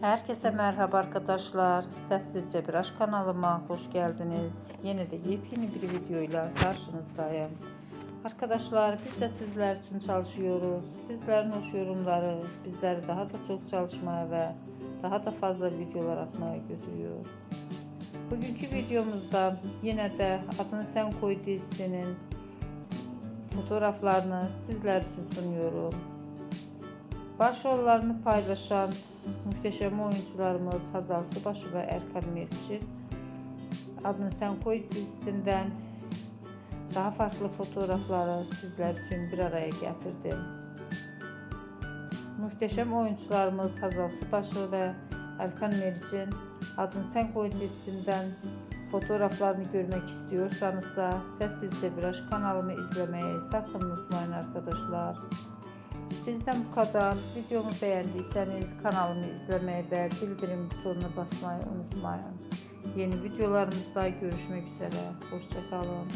Herkese merhaba arkadaşlar. Sessizce bir kanalıma hoş geldiniz. Yeni de yepyeni bir videoyla karşınızdayım. Arkadaşlar biz de sizler için çalışıyoruz. Sizlerin hoş yorumları bizleri daha da çok çalışmaya ve daha da fazla videolar atmaya götürüyor. Bugünkü videomuzda yine de Adını Sen Koy dizisinin fotoğraflarını sizler için sunuyorum. Başrollerini paylaşan muhteşem oyuncularımız Hazal Subaşı ve Erkan Meriç'i Adını Sen Koy dizisinden daha farklı fotoğrafları sizler için bir araya getirdim. Muhteşem oyuncularımız Hazal Subaşı ve Erkan Meriç'in Adını Sen Koy dizisinden fotoğraflarını görmek istiyorsanız da sessizce bir aşk kanalımı izlemeyi sakın unutmayın arkadaşlar. Sizden bu kadar. Videomu beğendiyseniz kanalımı izlemeyi ve bildirim butonuna basmayı unutmayın. Yeni videolarımızda görüşmek üzere. Hoşçakalın.